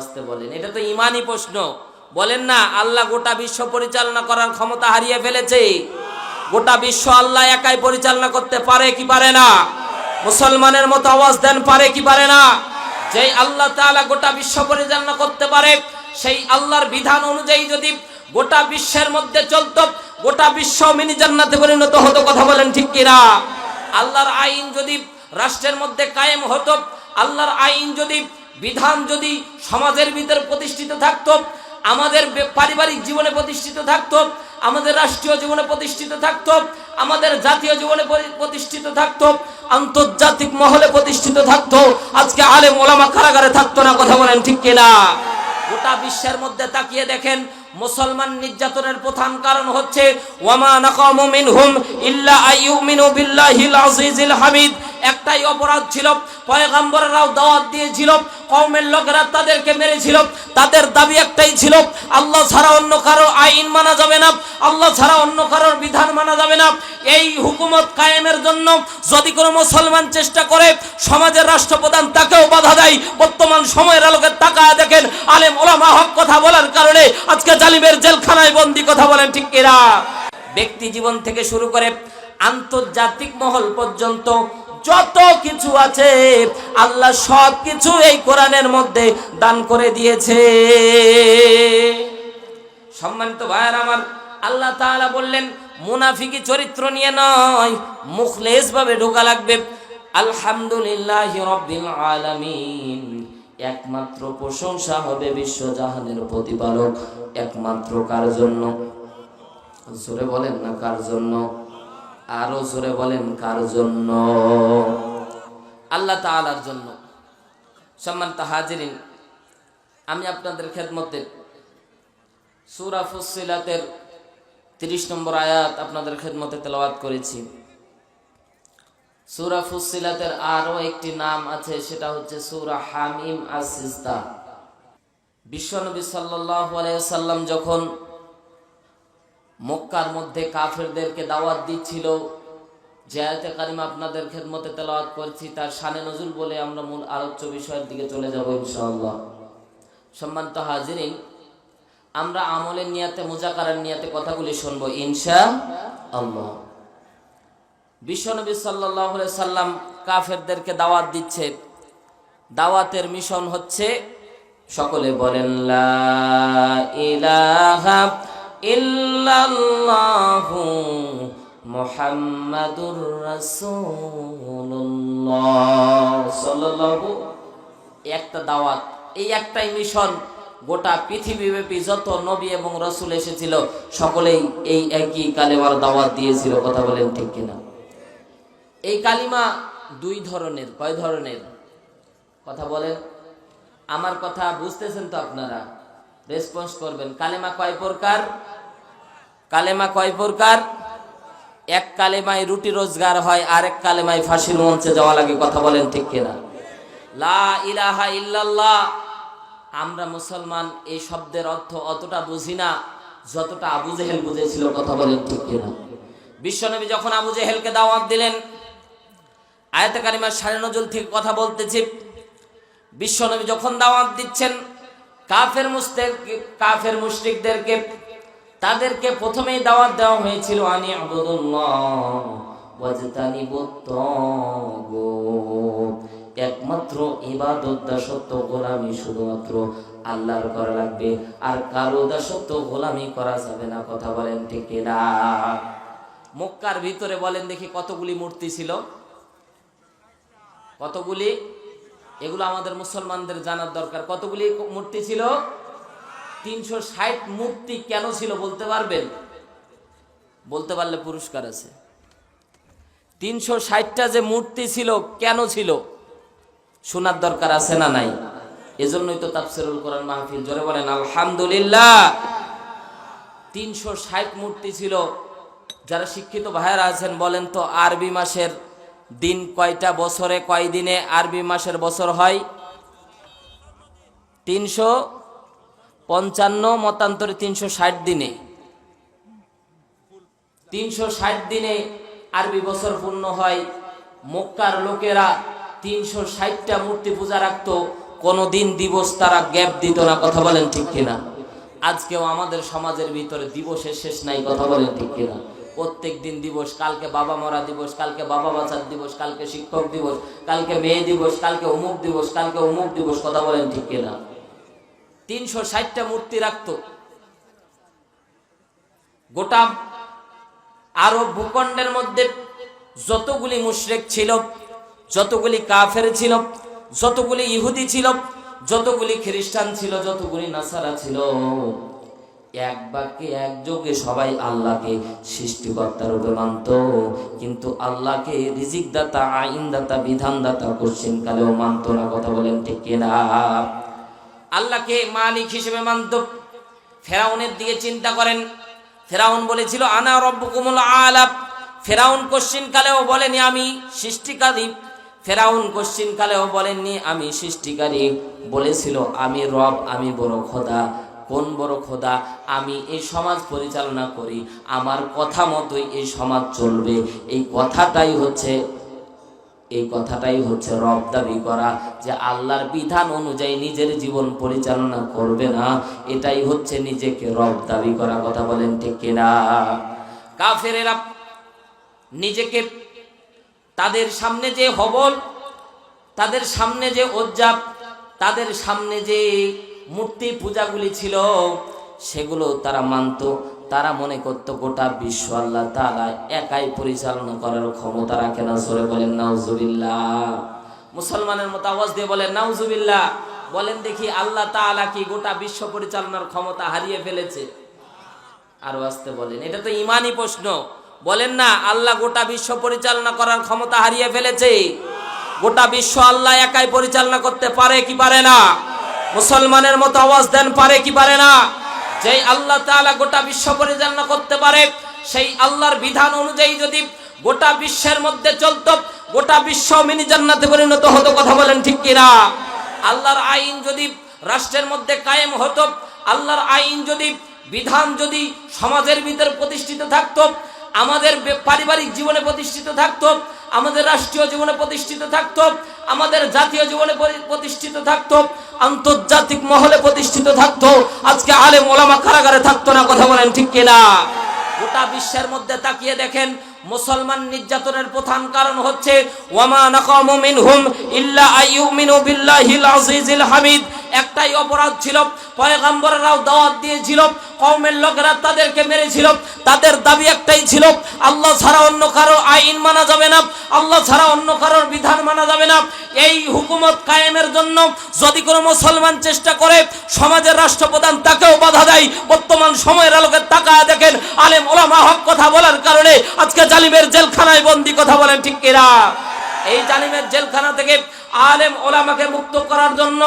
আসতে বলেন। এটা তো ইমানই প্রশ্ন। বলেন না, আল্লাহ গোটা বিশ্ব পরিচালনা করার ক্ষমতা হারিয়ে ফেলেছে। গোটা বিশ্ব আল্লাহ একাই পরিচালনা করতে পারে কি পারে না? মুসলমানের মতো আওয়াজ দেন, পারে কি পারে না? যেই আল্লাহ গোটা বিশ্ব পরিচালনা করতে পারে, সেই আল্লাহর বিধান অনুযায়ী যদি গোটা বিশ্বের মধ্যে চলতো, গোটা বিশ্ব মিনি জান্নাতে পরিণত হতো, কথা বলেন ঠিক কিনা? আল্লাহর আইন যদি রাষ্ট্রের মধ্যে কায়েম হতো, আল্লাহর আইন যদি বিধান যদি সমাজের ভিতরে প্রতিষ্ঠিত থাকতো, আমাদের পারিবারিক জীবনে প্রতিষ্ঠিত থাকতো, আমাদের রাষ্ট্রীয় জীবনে প্রতিষ্ঠিত থাকতো, আমাদের জাতীয় জীবনে প্রতিষ্ঠিত থাকতো, আন্তর্জাতিক মহলে প্রতিষ্ঠিত থাকতো, আজকে আলেম ওলামা কারাগারে থাকতো না, কথা বলেন ঠিক কিনা? গোটা বিশ্বের মধ্যে তাকিয়ে দেখেন, মুসলমান নির্যাতনের প্রধান কারণ হচ্ছে, ওয়ামা নাকামু মিনহুম ইল্লা আইয়ুমিনু বিল্লাহিল আজিজিল হামিদ। একটাই অপরাধ ছিল, পয়গম্বররাও দাওয়াত দিয়েছিল, কওমের লোকেরা তাদেরকে মেরেছিল, তাদের দাবি একটাই ছিল, আল্লাহ ছাড়া অন্য কারও আইন মানা যাবে না, আল্লাহ ছাড়া অন্য কারোর বিধান মানা যাবে না। এই হুকুমত কায়েমের জন্য যদি কোনো মুসলমান চেষ্টা করে, সমাজের রাষ্ট্রপ্রধান তাকেও বাধা দেয়। বর্তমান সময়ের আলোকে তাকায় দেখেন, আলেম, ওলামা হক কথা বলার কারণে আজকে জালিমের জেলখানায় বন্দি কথা বলেন ঠিক কিনা? ব্যক্তি জীবন থেকে শুরু করে আন্তর্জাতিক মহল পর্যন্ত যত কিছু আছে আল্লাহ সব কিছু এই কোরআনের মধ্যে দান করে দিয়েছে। সম্মানিত ভাইয়ার আমার, আল্লাহ তাআলা বললেন, মুনাফিকি চরিত্র নিয়ে নয় মুখলেস ভাবে ঢোকা লাগবে। আলহামদুলিল্লাহ রব্বিল আলামিন। একমাত্র প্রশংসা হবে বিশ্বজাহানের প্রতিপালক, একমাত্র কার জন্য? জোরে বলেন না কার জন্য? আরও জোরে বলেন, কার জন্য? আল্লাহ তাআলার জন্য। সম্মানিত হাজিরিন, আমি আপনাদের খেদমতে সূরা ফুসসিলাতের 30 নম্বর আয়াত আপনাদের খেদমতে তেলাওয়াত করেছি। সূরা ফুসসিলাতের আরও একটি নাম আছে, সেটা হচ্ছে সুরা হামিম আসিস্তা বিশ্বনবী সাল্লাল্লাহু আলাইহি সাল্লাম যখন মক্কার মধ্যে কাফেরদেরকে দাওয়াত দিচ্ছিল। যে আয়াতে কারিমা আপনাদের খেদমতে তেলাওয়াত করছি। তার সানে নজুল বলে আমরা মূল আলোচ্য বিষয়ের দিকে চলে যাব ইনশাআল্লাহ। সম্মানিত হাজিরিন, আমরা আমলের নিয়াতে, মুজাকারার নিয়াতে কথাগুলি শুনব ইনশা আল্লাহ বিশ্বনবী সাল্লাহ সাল্লাম কাফেরদেরকে দাওয়াত দিচ্ছে। দাওয়াতের মিশন হচ্ছে, সকলে বলেন, লা ইলাহা ইল্লাল্লাহু মুহাম্মাদুর রাসূলুল্লাহ। সাল্লাল্লাহু, একটা দাওয়াত। এই একটাই মিশন গোটা পৃথিবীব্যাপী যত নবী এবং রসুল এসেছিল, সকলেই এই একই কালেমার দাওয়াত দিয়েছিল। কথা বলেন ঠিক কিনা? এই কালিমা দুই ধরনের, কয় ধরনের? কথা বলেন। আমার কথা বুঝতেছেন তো আপনারা? রেসপন্স করবেন। কালেমা কয় প্রকার? কালেমা কয় প্রকার? এক কালেমায় রুটি রোজগার হয় আর এক কালেমায় ফাঁসির মঞ্চে যাওয়া লাগে, কথা বলেন ঠিক কিনা? লা ইলাহা ইল্লাল্লাহ। আমরা মুসলমান, এই শব্দের অর্থ অতটা বুঝি না, যতটা আবু জেহেল বুঝেছিল, কথা বলেন ঠিক কিনা? বিশ্বনবী যখন আবু জেহেলকে দাওয়াত দিলেন, আয়াতে কারিমার সাড়ে নজল থেকে কথা বলতেছি, বিশ্বনবী যখন দাওয়াত দিচ্ছেন কাফের মুস্তেক কাফের মুশরিকদেরকে, তাদেরকে প্রথমেই দাওয়াত দেওয়া হয়েছিল, আনি একমাত্র ইবাদত দাসত্ব গোলামি শুধুমাত্র আল্লাহর করা লাগবে। আর কারও দাসত্ব গোলামি করা যাবে না, কথা বলেন ঠিক না মক্কার ভিতরে বলেন দেখি কতগুলি মূর্তি ছিল? কতগুলি? এগুলো আমাদের মুসলমানদের জানার দরকার। কতগুলি মূর্তি ছিল? তিনশো ষাট মূর্তি কেন ছিল বলতে পারবেন? বলতে পারলে পুরস্কার আছে। তিনশো ষাটটা যে মূর্তি ছিল, কেন ছিল? শোনার দরকার আছে না নাই? এজন্যই তো তাফসিরুল কোরআন মাহফিল। জোরে বলেন, আলহামদুলিল্লাহ। তিনশো ষাট মূর্তি ছিল। যারা শিক্ষিত ভাইয়েরা আছেন, বলেন তো, আরবি মাসের দিন কয়টা বছরে কয় দিনে আরবি মাসের বছর হয়? তিনশো পঞ্চান্ন মতান্তরে তিনশো ষাট দিনে। তিনশো ষাট দিনে আরবি বছর পূর্ণ হয়। মক্কার লোকেরা তিনশো ষাটটা মূর্তি পূজা রাখতো। কোনো দিন দিবস তারা গ্যাপ দিত না, কথা বলেন ঠিক কিনা? আজকেও আমাদের সমাজের ভিতরে দিবসের শেষ নাই, কথা বলেন ঠিক কিনা? প্রত্যেক দিন দিবস, কালকে বাবা মরা দিবস, কালকে বাবা বাঁচার দিবস, কালকে শিক্ষক দিবস, কালকে মেয়ে দিবস, কালকে অমুক দিবস, কালকে অমুক দিবস, কথা বলেন ঠিক কিনা? তিনশো ষাটটা মূর্তি রাখতো। গোটা আরব ভূখণ্ডের মধ্যে যতগুলি মুশরেক ছিল, যতগুলি কাফের ছিল, যতগুলি ইহুদি ছিল, যতগুলি খ্রিস্টান ছিল, যতগুলি নাসারা ছিল। এক বাক্যে একযোগে সবাই আল্লাহকে সৃষ্টিকর্তা রূপে মানত। কিন্তু আল্লাহকে রিজিক দাতা আইন দাতা বিধান দাতা কোশ্চিন কালেও মানত না। কথা বলেন ঠিক কিনা? আল্লাহকে মালিক হিসেবে মানত। ফেরাউনের দিকে চিন্তা করেন। ফেরাউন বলেছিল, আনা রব্বুকুমুল আলাপ ফেরাউন কোশ্চিন কালেও বলেনি, আমি সৃষ্টিকারী। ফেরাউন কোশ্চিন কালেও বলেননি, আমি সৃষ্টিকারী। বলেছিল, আমি রব, আমি বড় খোদা। কোন বড় খোদা? আমি এই সমাজ পরিচালনা করি, আমার কথা মতোই এই সমাজ চলবে। এই কথাটাই হচ্ছে, এই কথাটাই হচ্ছে রব দাবি করা যে আল্লাহর বিধান অনুযায়ী নিজের জীবন পরিচালনা করবে না। এটাই হচ্ছে নিজেকে রব দাবি করা, কথা বলেন ঠিক কিনা? কাফেরেরা নিজেকে তাদের সামনে যে হবল, তাদের সামনে যে ওজ্জাব, তাদের সামনে যে মূর্তি পূজাগুলি ছিল, সেগুলো তারা মানত। তারা মনে করতো, গোটা বিশ্ব আল্লাহ তালা একাই পরিচালনা করার ক্ষমতা রাখে না। সরে বলেন, নাউজুবিল্লাহ। মুসলমানের মতো আওয়াজ দিয়ে বলেন, নাউজুবিল্লাহ। বলেন, দেখি আল্লাহ তাআলা কি গোটা বিশ্ব পরিচালনার ক্ষমতা হারিয়ে ফেলেছে? আরও আসতে বলেন, এটা তো ইমানই প্রশ্ন। বলেন, না, আল্লাহ গোটা বিশ্ব পরিচালনা করার ক্ষমতা হারিয়ে ফেলেছে। গোটা বিশ্ব আল্লাহ একাই পরিচালনা করতে পারে কি পারে না? মুসলমানের মতো আওয়াজ দেন, পারে কি পারে না? যেই আল্লাহ তাআলা গোটা বিশ্ব পরিচালনা করতে পারে, সেই আল্লাহর বিধান অনুযায়ী যদি গোটা বিশ্বের মধ্যে চলতো, গোটা বিশ্ব মিনি জান্নাতে পরিণত হতো, কথা বলেন ঠিক কিনা? আল্লাহর আইন যদি রাষ্ট্রের মধ্যে কায়েম হতো, আল্লাহর আইন যদি বিধান যদি সমাজের ভিতরে প্রতিষ্ঠিত থাকতো আমাদের পারিবারিক জীবনে প্রতিষ্ঠিত থাকতো, আমাদের রাষ্ট্রীয় জীবনে প্রতিষ্ঠিত থাকতো, আমাদের জাতীয় জীবনে প্রতিষ্ঠিত থাকতো, আন্তর্জাতিক মহলে প্রতিষ্ঠিত থাকতো। আজকে আলেম ওলামা কারাগারে থাকতো না, কথা বলেন ঠিক কিনা? গোটা বিশ্বের মধ্যে তাকিয়ে দেখেন, মুসলমান নির্যাতনের প্রধান কারণ হচ্ছে, ওয়ামা নাকামু মিনহুম ইল্লা আইয়ুমিনু বিল্লাহিল আজিজিল হামিদ। একটাই অপরাধ ছিল, পয়গম্বররাও দাওয়াত দিয়েছিল, কওমের লোকেরা তাদেরকে মেরেছিল, তাদের দাবি একটাই ছিল, আল্লাহ ছাড়া অন্য কারও আইন মানা যাবে না, আল্লাহ ছাড়া অন্য কারোর বিধান মানা যাবে না। এই হুকুমত কায়েমের জন্য যদি কোনো মুসলমান চেষ্টা করে, সমাজের রাষ্ট্রপ্রধান তাকেও বাধা দেয়। বর্তমান সময়ের আলোকে তাকায় দেখেন, আলেম, ওলামা হক কথা বলার কারণে আজকে জালিমের জেলখানায় বন্দি কথা বলেন ঠিক কিনা? এই জালিমের জেলখানা থেকে আলেম ওলামাকে মুক্ত করার জন্য,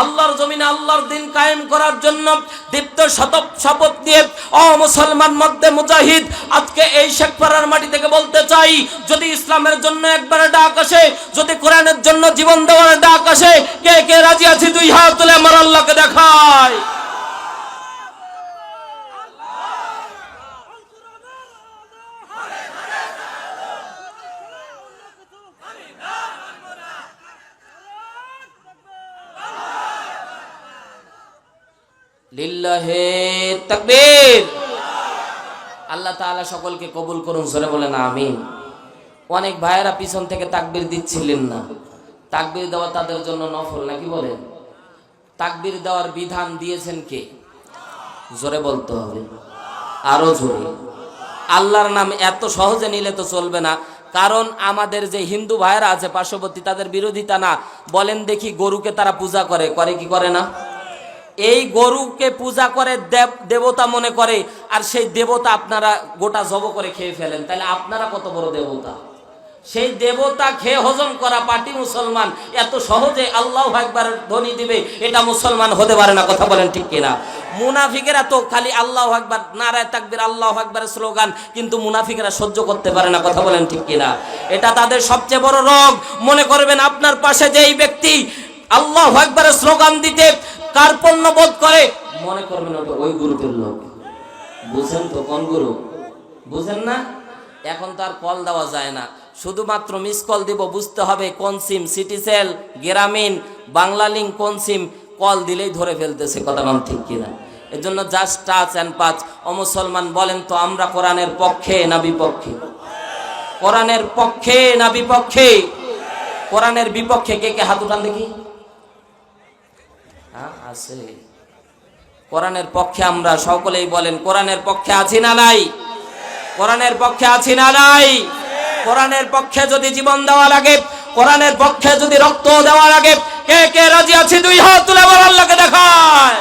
আল্লাহর জমিনে আল্লাহর দিন কায়েম করার জন্য দীপ্ত শতক শপথ দিয়ে অ মুসলমান মধ্যে মুজাহিদ, আজকে এই শেখ শেখপাড়ার মাটি থেকে বলতে চাই, যদি ইসলামের জন্য একবার ডাক আসে, যদি কোরআনের জন্য জীবন দেওয়ার ডাক আসে, কে কে রাজি আছি দুই হাত তুলে আমার আল্লাহকে দেখায়? আল্লাহ তাআলা সকলকে কবুল করুন সরে বলেন আমিন। অনেক ভাইয়েরা পিছন থেকে তাকবির দিচ্ছিলেন না। তাকবির দেওয়া তাদের জন্য নফল নাকি বলেন তাকবির দেওয়ার বিধান দিয়েছেন কে? জোরে বলতে হবে। আরও জোরে। আল্লাহর নাম এত সহজে নিলে তো চলবে না। কারণ আমাদের যে হিন্দু ভাইয়েরা আছে, পার্শ্ববর্তী, তাদের বিরোধিতা না। বলেন দেখি গরুকে তারা পূজা করে করে কি করে না? এই গরুকে পূজা করে দেব দেবতা মনে করে, আর সেই দেবতা আপনারা গোটা জব করে খেয়ে ফেলেন। তাহলে আপনারা কত বড় দেবতা? সেই দেবতা খেয়ে হজম করা পার্টি মুসলমান, এত সহজে আল্লাহ একবার ধ্বনি দিবে, এটা মুসলমান হতে পারে না, কথা বলেন ঠিক কিনা? মুনাফিকেরা তো খালি আল্লাহ একবার নারায় তাকবির, আল্লাহ একবারের স্লোগান, কিন্তু মুনাফিকেরা সহ্য করতে পারে না, কথা বলেন ঠিক কিনা? এটা তাদের সবচেয়ে বড় রোগ। মনে করবেন আপনার পাশে যেই ব্যক্তি আল্লাহ একবারের স্লোগান দিতে কার্পণ্য বোধ করে? মনে করবেন ওটা ওই গ্রুপের লোক। বুঝেন তো কোন গ্রুপ? বুঝেন না? এখন তো আর কল দেওয়া যায় না। শুধুমাত্র মিস কল দিব, বুঝতে হবে কোন সিম সিটি সেল গ্রামীণ, বাংলা লিঙ্ক কোন সিম কল দিলেই ধরে ফেলতেছে, কথা নাম ঠিক কিনা। এর জন্য জাস্ট টাচ অ্যান্ড পাঁচ অমুসলমান বলেন তো আমরা কোরআনের পক্ষে না বিপক্ষে? কোরআনের পক্ষে না বিপক্ষে? কোরআনের বিপক্ষে কে কে হাত উঠান দেখি। আছে। কোরআনের পক্ষে আমরা সকলেই বলেন, কোরআনের পক্ষে আছি না নাই? কোরআনের পক্ষে আছি না নাই? কোরআনের পক্ষে যদি জীবন দেওয়া লাগে, কোরআনের পক্ষে যদি রক্ত দেওয়া লাগে, কে কে রাজি আছে? দুই হাত তুলে আল্লাহকে দেখায়।